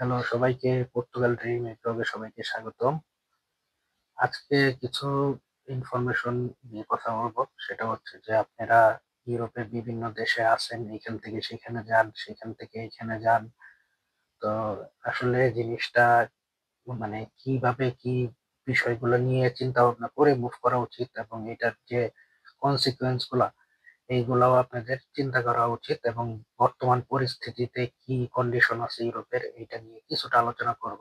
Hello সবাইকে, Portugal dream ব্লগে সবাইকে স্বাগতম। আজকে কিছু ইনফরমেশন নিয়ে কথা বলব। সেটা হচ্ছে যে আপনারা ইউরোপের বিভিন্ন দেশে আছেন, এখান থেকে সেখানে যান, সেখান থেকে এখানে যান। তো আসলে জিনিসটা মানে কীভাবে কি বিষয়গুলো নিয়ে চিন্তা ভাবনা করে মুভ করা উচিত এবং এটার যে কনসিকুয়েন্সগুলা এইগুলাও আপনাদের চিন্তা করা উচিত এবং বর্তমান পরিস্থিতিতে কি কন্ডিশন আছে ইউরোপের এটা নিয়ে কিছুটা আলোচনা করব।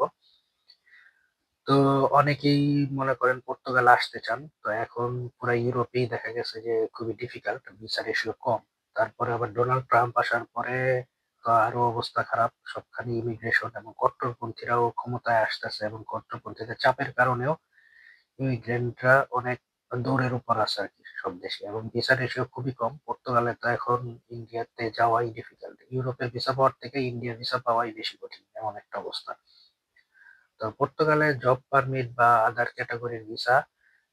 তো অনেকেই মনে করেন পর্তুগাল আসতে চান, তো এখন পুরো ইউরোপেই দেখা গেছে যে খুবই ডিফিকাল্ট ভিসা রেশিও কম। তারপরে আবার ডোনাল্ড ট্রাম্প আসার পরে তো আরও অবস্থা খারাপ, সবখানে ইমিগ্রেশন এবং কট্টরপন্থীরাও ক্ষমতায় আসতেছে এবং কট্টরপন্থীদের চাপের কারণেও ইমিগ্রেন্টরা অনেক দৌড়ের উপর আছে আর কি সব দেশে। এবং ভিসা রেশিও খুবই কম। পর্তুগালে তো এখন ইন্ডিয়াতে যাওয়াই ডিফিকাল্ট ইউরোপের ভিসা পাওয়ার থেকে ইন্ডিয়ার ভিসা পাওয়াই বেশি কঠিন, এমন একটা অবস্থা। তো পর্তুগালে জব পারমিট বা আদার ক্যাটাগরির ভিসা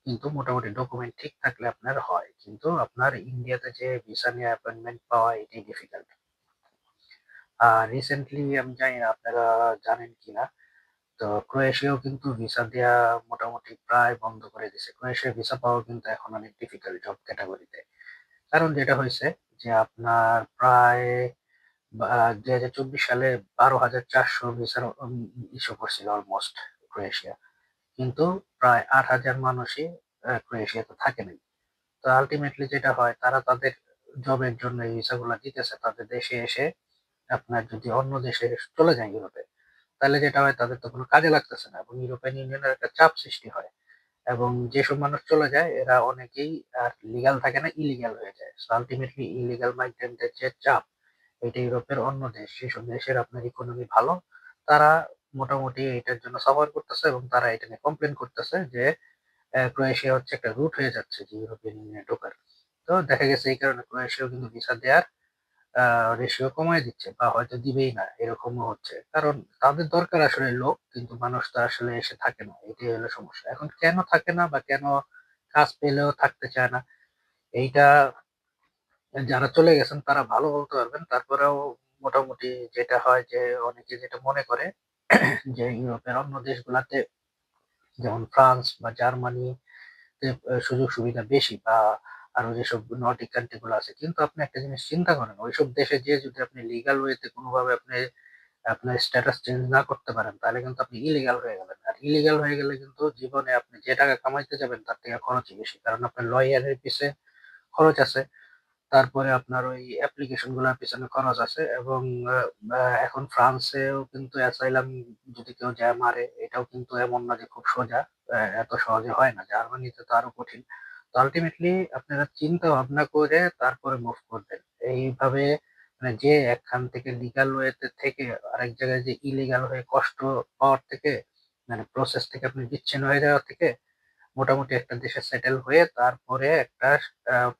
কিন্তু মোটামুটি ডকুমেন্ট ঠিক থাকলে আপনার হয়। কিন্তু আপনার ইন্ডিয়াতে যে ভিসা নিয়ে অ্যাপয়েন্টমেন্ট পাওয়া, এটাই ডিফিকাল্ট আর রিসেন্টলি আমি জানি না, আপনারা জানেন কিনা তো ক্রোয়েশিয়াও কিন্তু ভিসা দেওয়া মোটামুটি প্রায় বন্ধ করে দিছে। ক্রোয়েশিয়া ভিসা পাওয়া কিন্তু এখন অনেক ডিফিকাল্ট জব ক্যাটাগরিতে কারণ যেটা হয়েছে যে আপনার প্রায় দুই হাজার চব্বিশ সালে বারো হাজার চারশো ভিসার ইস্যু করছিল অলমোস্ট ক্রোয়েশিয়া। কিন্তু প্রায় আট হাজার মানুষই ক্রোয়েশিয়াতে থাকে নাই। তো আলটিমেটলি যেটা হয়, তারা তাদের জবের জন্য এই ভিসাগুলো দিতেছে। তাদের দেশে এসে আপনার যদি অন্য দেশে চলে যায় ইউরোপে তাহলে যেটা হয় তাদের তো কোনো কাজে লাগতেছে না এবং ইউরোপিয়ান ইউনিয়নের একটা চাপ সৃষ্টি হয়। এবং যেসব মানুষ চলে যায়, এরা অনেকেই আর লিগাল থাকে না ইলিগাল হয়ে যায়। সো আলটিমেটলি ইলিগাল মাইগ্রেন্টের যে চাপ, এটা ইউরোপের অন্য দেশ সেসব দেশের আপনার ইকোনমি ভালো, তারা মোটামুটি এটার জন্য সাফার করতেছে এবং তারা এটা নিয়ে কমপ্লেন করতেছে যে ক্রোয়েশিয়া হচ্ছে একটা রুট হয়ে যাচ্ছে যে ইউরোপিয়ান ইউনিয়নে ঢোকার। তো দেখা গেছে এই কারণে ক্রোয়েশিয়াও কিন্তু ভিসা দেওয়ার রেশিও কমায় দিচ্ছে বা হয়তো দিবেই না, এরকমও হচ্ছে। কারণ তাদের দরকার আসলে লোক, কিন্তু মানুষ তো আসলে এসে থাকে না, এটাই হলো সমস্যা। এখন কেন থাকে না বা কেন কাজ পেলেও থাকতে চায় না, এইটা যারা চলে গেছেন তারা ভালো বলতে পারবেন। তারপরেও মোটামুটি যেটা হয় যে অনেকে যেটা মনে করে, যে ইউরোপের অন্য দেশগুলাতে যেমন ফ্রান্স বা জার্মানি সুযোগ সুবিধা বেশি বা আরও যেসব নর্ডিক কান্ট্রি গুলো আছে, কিন্তু আপনি একটা জিনিস চিন্তা করেন, ওইসব দেশে যে যদি আপনি লিগাল ওয়েতে কোনোভাবে আপনি, আপনার স্ট্যাটাস চেঞ্জ না করতে পারেন, তাহলে কিন্তু আপনি ইলিগাল হয়ে গেলেন। আর ইলিগাল হয়ে গেলে কিন্তু জীবনে আপনি যে টাকা কামাইতে যাবেন, তার থেকে খরচই বেশি। কারণ আপনার লয়ারের পিছে খরচ আছে, তারপরে আপনার ওই অ্যাপ্লিকেশনগুলোর পিছনে খরচ আছে, এবং এখন ফ্রান্সেও কিন্তু অ্যাসাইলাম যদি কেউ যায় মারে, এটাও কিন্তু এমন না যে খুব সোজা এত সহজে হয় না। জার্মানিতে তো আরও কঠিন। আলটিমেটলি আপনারা চিন্তা ভাবনা করে তারপরে মুভ করবেন। এইভাবে মানে যে একখান থেকে লিগাল ওয়েতে থেকে আরেক জায়গায় যে ইলিগাল হয়ে কষ্ট পাওয়ার থেকে মানে প্রসেস থেকে আপনি বিচ্ছিন্ন হয়ে যাওয়ার থেকে মোটামুটি একটা দেশে সেটেল হয়ে তারপরে একটা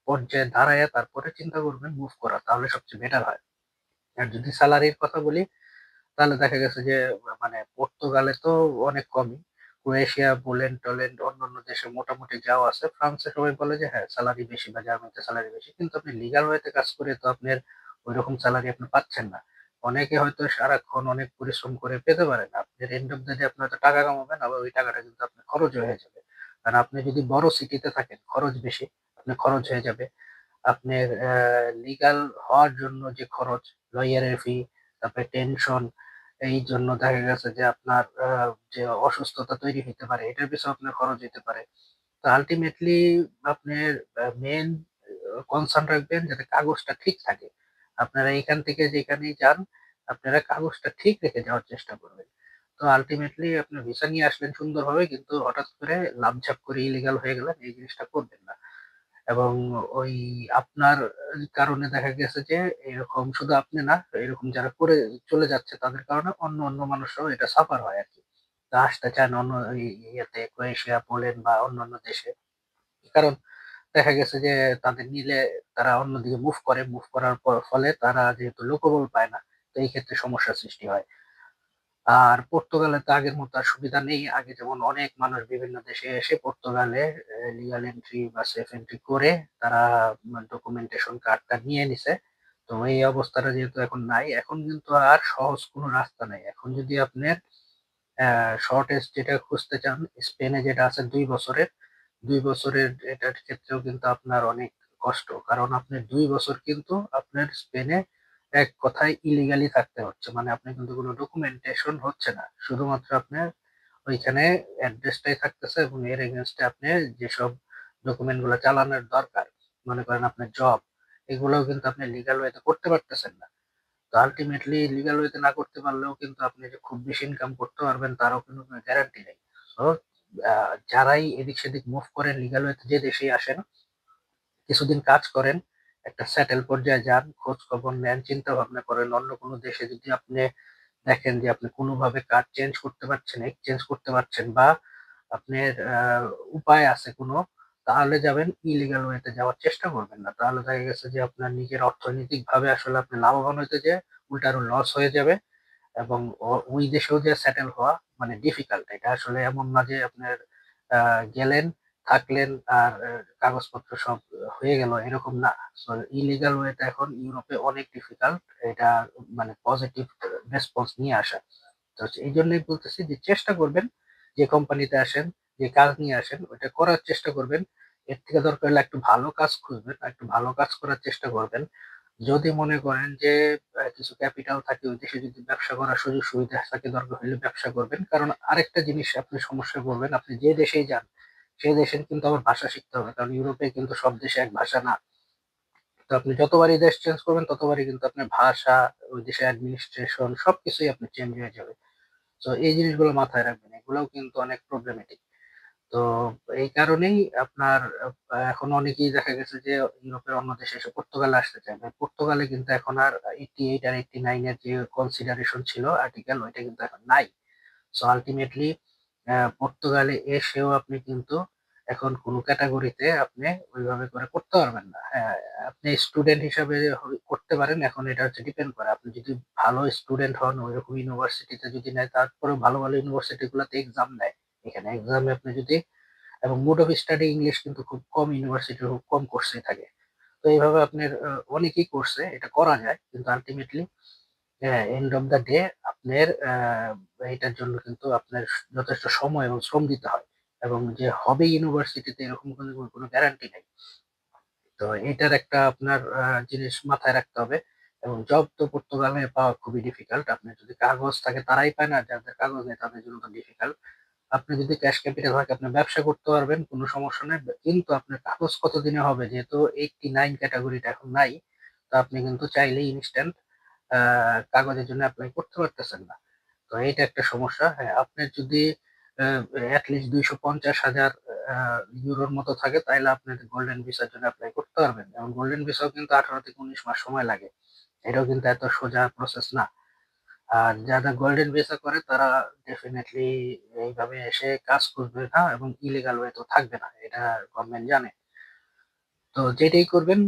পর্যায়ে দাঁড়ায় তারপরে চিন্তা করবেন মুভ করা, তাহলে সবচেয়ে বেটার হয়। আর যদি স্যালারির কথা বলি, তাহলে দেখা গেছে যে মানে পর্তুগালে তো অনেক কমই। ক্রোয়েশিয়া, পোল্যান্ড, টোল্যান্ড, অন্যান্য দেশে মোটামুটি যাওয়া আছে। ফ্রান্সে সবাই বলে যে হ্যাঁ স্যালারি বেশি বা জার্মানিতে স্যালারি বেশি। কিন্তু আপনি লিগাল ওয়েতে কাজ করে তো আপনার ওই রকম স্যালারি আপনি পাচ্ছেন না। অনেকে হয়তো সারাক্ষণ অনেক পরিশ্রম করে পেতে পারেন আপনার এন্ড অফ দ্য ডে আপনার তো টাকা কামাবেন, আবার ওই টাকাটা কিন্তু আপনার খরচ হয়ে যাবে। কারণ আপনি যদি বড় সিটিতে থাকেন, খরচ বেশি আপনার খরচ হয়ে যাবে। আপনার লিগাল হওয়ার জন্য যে খরচ লয়ারের ফি তারপরে টেনশন এই জন্য দেখা গেছে যে আপনার যে অসুস্থতা তৈরি হতে পারে, এটার পিছনে আপনার খরচ হতে পারে। তো আলটিমেটলি আপনার মেন কনসার্ন রাখবেন যাতে কাগজটা ঠিক থাকে। আপনারা এখান থেকে যেখানেই যান, আপনারা কাগজটা ঠিক রেখে যাওয়ার চেষ্টা করবেন। তো আলটিমেটলি আপনি ভিসা নিয়ে আসবেন সুন্দরভাবে, কিন্তু হঠাৎ করে লাভঝাপ করে ইলিগাল হয়ে গেলেন, এই জিনিসটা করবেন না। এবং ওই আপনার কারণে দেখা গেছে যে এরকম শুধু আপনি না, এরকম যারা করে চলে যাচ্ছে তাদের কারণে অন্য অন্য মানুষরাও এটা সাফার হয় আর কি তা আসতে চান অন্য ইয়েতে, ক্রোয়েশিয়া, পোল্যান্ড বা অন্যান্য দেশে। কারণ দেখা গেছে যে তাদের নিলে তারা অন্যদিকে মুভ করে। মুভ করার ফলে তারা যেহেতু লোকবল পায় না, তো এই ক্ষেত্রে সমস্যার সৃষ্টি হয়। আর পর্তুগালে তো আগের মতো আর সুবিধা নেই। আগে যেমন অনেক মানুষ বিভিন্ন দেশে এসে পর্তুগালে লিগাল এন্ট্রি বা সেফ এন্ট্রি করে তারা ডকুমেন্টেশন কার্ডটা নিয়ে নিছে। তো এই অবস্থাটা যেহেতু এখন নাই, এখন কিন্তু আর সহজ কোনো রাস্তা নাই। এখন যদি আপনার শর্টেস্ট যেটা খুঁজতে চান, স্পেনে যেটা আছে দুই বছরের দুই বছরের এটার ক্ষেত্রেও কিন্তু আপনার অনেক কষ্ট। কারণ আপনি দুই বছর কিন্তু আপনার স্পেনে এক কথায় ইলিগালি থাকতে হচ্ছে। মানে আপনি কিন্তু কোনো ডকুমেন্টেশন হচ্ছে না। শুধুমাত্র আপনার ওইখানে অ্যাড্রেসটাই থাকতেছে এবং এর এগেনস্টে আপনি যেসব ডকুমেন্টগুলো চালানোর দরকার, মনে করেন আপনার জব এগুলোও কিন্তু আপনি লিগাল ওয়েতে করতে পারতেছেন না। তো আলটিমেটলি লিগাল ওয়েতে না করতে পারলেও কিন্তু আপনি যে খুব বেশি ইনকাম করতে পারবেন তারও কিন্তু কোনো গ্যারান্টি নেই। তো যারাই এদিক সেদিক মুভ করেন লিগাল ওয়েতে যে দেশেই আসেন, কিছুদিন কাজ করেন একটা সেটেল পর্যায়ে যান খোঁজ খবর নেন চিন্তা ভাবনা করেন। অন্য কোনো দেশে যদি আপনি দেখেন যে আপনি কোনোভাবে কাজ চেঞ্জ করতে পারছেন এক্সচেঞ্জ করতে পারছেন বা আপনার উপায় আছে কোনো, তাহলে যাবেন ইলিগাল ওয়েতে যাওয়ার চেষ্টা করবেন না। তাহলে দেখা গেছে যে আপনার নিজের অর্থনৈতিক ভাবে আসলে আপনি লাভবান হইতে যে উল্টা আরও লস হয়ে যাবে এবং ওই দেশেও যে সেটেল হওয়া মানে ডিফিকাল্ট এটা আসলে এমন না যে আপনার গেলেন থাকলেন আর কাগজপত্র সব হয়ে গেল, এরকম না। ইলিগাল ওয়েটা এখন ইউরোপে অনেক ডিফিকাল্ট এটা মানে পজিটিভ রেসপন্স নিয়ে আসা। তো এই জন্যই বলতেছি যে চেষ্টা করবেন, যে কোম্পানিতে আসেন, যে কাজ নিয়ে আসেন, ওইটা করার চেষ্টা করবেন। এর থেকে দরকার হলে একটু ভালো কাজ খুঁজবেন, একটু ভালো কাজ করার চেষ্টা করবেন। যদি মনে করেন যে কিছু ক্যাপিটাল থাকে ওই দেশে যদি ব্যবসা করার সুযোগ সুবিধা থাকে, দরকার হলে ব্যবসা করবেন। কারণ আরেকটা জিনিস আপনি সমস্যা করবেন আপনি যে দেশেই যান সেই দেশের কিন্তু আবার ভাষা শিখতে হবে, কারণ ইউরোপে কিন্তু সব দেশে এক ভাষা না। তো আপনি যতবারই দেশ চেঞ্জ করবেন, ততবারই কিন্তু আপনার ভাষা, ওই দেশের অ্যাডমিনিস্ট্রেশন সবকিছুই আপনি চেঞ্জ হয়ে যাবে। তো এই জিনিসগুলো মাথায় রাখবেন, এগুলোও কিন্তু অনেক প্রবলেমেটিক তো এই কারণেই আপনার, এখন অনেকেই দেখা গেছে যে ইউরোপের অন্য দেশে এসে পর্তুগালে আসতে চায়। পর্তুগালে কিন্তু এখন আর এইটি এইট আর এইটি নাইনের যে কনসিডারেশন ছিল আর্টিকেল ওইটা কিন্তু এখন নাই। সো আলটিমেটলি পর্তুগালে এসেও আপনি কিন্তু এখন কোনো ক্যাটাগরিতে আপনি ওইভাবে করে করতে পারবেন না। হ্যাঁ আপনি স্টুডেন্ট হিসাবে করতে পারেন, এখন এটা হচ্ছে ডিপেন্ড করে। আপনি যদি ভালো স্টুডেন্ট হন ওই ওইরকম ইউনিভার্সিটিতে যদি নেয় তারপরে ভালো ভালো ইউনিভার্সিটি গুলোতে এক্সাম নেয়, এখানে এক্সামে আপনি যদি এবং মোড অফ স্টাডি ইংলিশ কিন্তু খুব কম ইউনিভার্সিটি, খুব কম কোর্সে থাকে। তো এইভাবে আপনার অনেকেই করছে, এটা করা যায়, কিন্তু ultimately end of the day আপনার এটার জন্য কিন্তু আপনার যথেষ্ট সময় এবং শ্রম দিতে হয় এবং যে হবে ইউনিভার্সিটিতে এরকম কোনো গ্যারান্টি নেই। তো এটার একটা আপনার জিনিস মাথায় রাখতে হবে এবং জব তো পর্তুগালে পাওয়া খুবই ডিফিকাল্ট আপনার যদি কাগজ থাকে তারাই পায় না, যাদের কাগজ নেই তাদের জন্য তো ডিফিকাল্ট আপনি যদি ক্যাশ ক্যাপিটাল থাকে আপনি ব্যবসা করতে পারবেন, কোনো সমস্যা নেই। কিন্তু আপনার কাগজ কতদিনে হবে? যেহেতু এইটটি নাইন ক্যাটাগরিটা এখন নাই, তো আপনি কিন্তু চাইলেই ইনস্ট্যান্ট কাগজের জন্য অ্যাপ্লাই করতে পারতেছেন না। তো এইটা একটা সমস্যা। হ্যাঁ আপনার যদি অ্যাটলিস্ট দুইশো পঞ্চাশ হাজার ইউরোর মতো থাকে তাহলে আপনি গোল্ডেন ভিসার জন্য অ্যাপ্লাই করতে পারবেন। এবং গোল্ডেন ভিসাও কিন্তু আঠারো থেকে উনিশ মাস সময় লাগে। এটাও কিন্তু এত সোজা প্রসেস না। আর যারা গোল্ডেন ভিসা করে, তারা ডেফিনেটলি এইভাবে এসে কাজ করবে, না? এবং ইলিগাল ওয়ে তো থাকবে না, এটা গভর্নমেন্ট জানে। তো যেটাই করবেন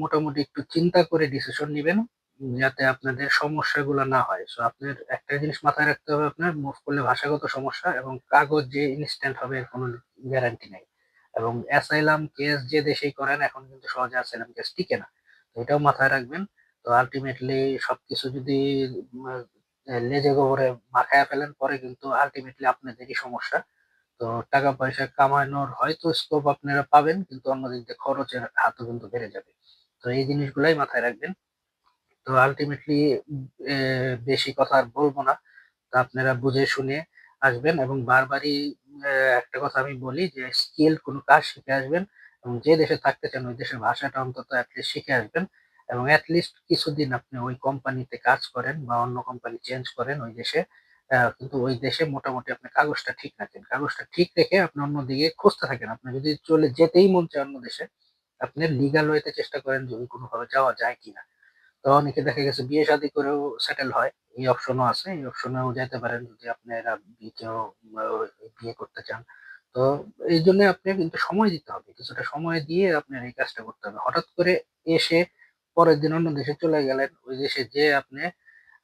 মোটামুটি একটু চিন্তা করে ডিসিশন নেবেন। যাতে আপনাদের সমস্যাগুলো না হয়। সো আপনার একটা জিনিস মাথায় রাখতে হবে আপনার মুভ করলে ভাষাগত সমস্যা এবং কাগজ যে ইনস্ট্যান্ট হবে কোনো গ্যারান্টি নেই। এবং অ্যাসাইলাম কেস যে দেশেই করেন, এখন কিন্তু সহজে অ্যাসাইলাম কেস টিকে না। তো এটাও মাথায় রাখবেন। তো আলটিমেটলি সবকিছু যদি লেজে গোবরে মাখায় ফেলেন, পরে কিন্তু আলটিমেটলি আপনাদেরই সমস্যা। তো টাকা পয়সা কামানোর হয়তো স্কোপ আপনারা পাবেন, কিন্তু অন্যদিক খরচের হাতও কিন্তু বেড়ে যাবে। তো এই জিনিসগুলাই মাথায় রাখবেন। তো আলটিমেটলি বেশি কথা আর বলব না। তো আপনারা বুঝে শুনে আসবেন এবং বারবারই একটা কথা আমি বলি যে স্কিল কোনো কাজ শিখে আসবেন এবং যে দেশে থাকতে চান, ওই দেশের ভাষাটা অন্তত অ্যাটলিস্ট শিখে আসবেন এবং অ্যাটলিস্ট কিছুদিন আপনি ওই কোম্পানিতে কাজ করেন বা অন্য কোম্পানি চেঞ্জ করেন ওই দেশে। কিন্তু ওই দেশে মোটামুটি আপনি কাগজটা ঠিক রাখেন। কাগজটা ঠিক রেখে আপনি অন্যদিকে খুঁজতে থাকেন। আপনি যদি চলে যেতেই মন চায় অন্য দেশে, আপনি লিগাল ওয়েতে চেষ্টা করেন যে ওই কোনোভাবে যাওয়া যায় কিনা। তো অনেকে দেখা গেছে বিয়ে শাদী করেও সেটেল হয়। এই অপশনও আছে। এই অপশনেও যেতে পারেন যদি আপনারা বিয়েও বিয়ে করতে চান। তো এই জন্য আপনি কিন্তু সময় দিতে হবে। কিছুটা সময় দিয়ে আপনার এই কাজটা করতে হবে। হঠাৎ করে এসে পরের দিন অন্য দেশে চলে গেলেন। ওই দেশে যে আপনি,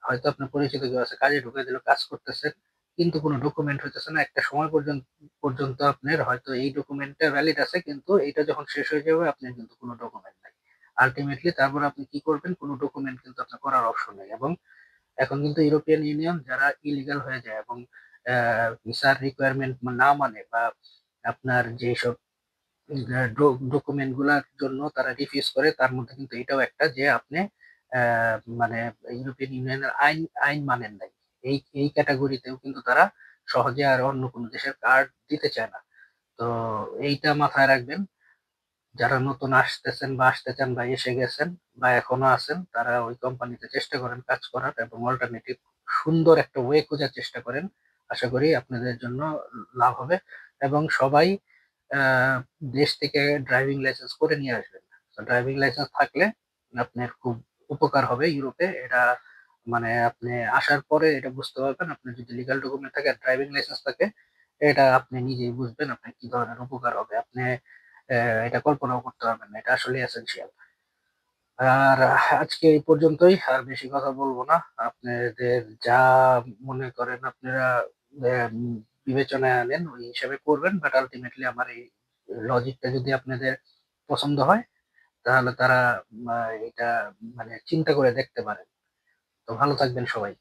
হয়তো আপনার পরিচিত কেউ আছে, কাজে ঢুকে দিল, কাজ করতেছেন, কিন্তু কোনো ডকুমেন্ট হইতেছে না। একটা সময় পর্যন্ত পর্যন্ত আপনার হয়তো এই ডকুমেন্টটা ভ্যালিড আছে, কিন্তু এটা যখন শেষ হয়ে যাবে, আপনার কিন্তু কোনো ডকুমেন্ট আল্টিমেটলি তারপর আপনি কি করবেন? কোনো ডকুমেন্ট কিন্তু আপনার করার অপশন নেই। এবং এখন কিন্তু ইউরোপিয়ান ইউনিয়ন যারা ইলিগাল হয়ে যায় এবং ভিসার রিকোয়ারমেন্ট না মানে বা আপনার যেসব ডকুমেন্টগুলার জন্য তারা রিফিউজ করে, তার মধ্যে কিন্তু এটাও একটা যে আপনি মানে ইউরোপিয়ান ইউনিয়নের আইন আইন মানেন নাই। এই এই ক্যাটাগরিতেও কিন্তু তারা সহজে আর অন্য কোনো দেশের কার্ড দিতে চায় না। তো এইটা মাথায় রাখবেন। যারা নতুন আসতেছেন বা আসতে চান বা এসে গেছেন বা এখনও আছেন, তারা ওই কোম্পানিতে চেষ্টা করেন কাজ করার এবং অল্টারনেটিভ সুন্দর একটা ওয়ে খোঁজার চেষ্টা করেন। আশা করি আপনাদের জন্য লাভ হবে এবং সবাই দেশ থেকে ড্রাইভিং লাইসেন্স করে নিয়ে আসবেন। ড্রাইভিং লাইসেন্স থাকলে আপনার খুব উপকার হবে ইউরোপে। এটা মানে আপনি আসার পরে এটা বুঝতে পারবেন। আপনার যদি লিগাল ডকুমেন্ট থাকে ড্রাইভিং লাইসেন্স থাকে, এটা আপনি নিজেই বুঝবেন আপনার কি ধরনের উপকার হবে। আপনি এটা কল্পনাও করতে পারবেন না, এটা আসলে এসেনশিয়াল আর, আজকে এই পর্যন্তই, আর বেশি কথা বলব না। আপনাদের যা মনে করেন আপনারা বিবেচনায় আনেন, ওই হিসাবে করবেন বাট আলটিমেটলি আমার এই লজিকটা যদি আপনাদের পছন্দ হয়, তাহলে তারা এটা মানে চিন্তা করে দেখতে পারেন। তো ভালো থাকবেন সবাই।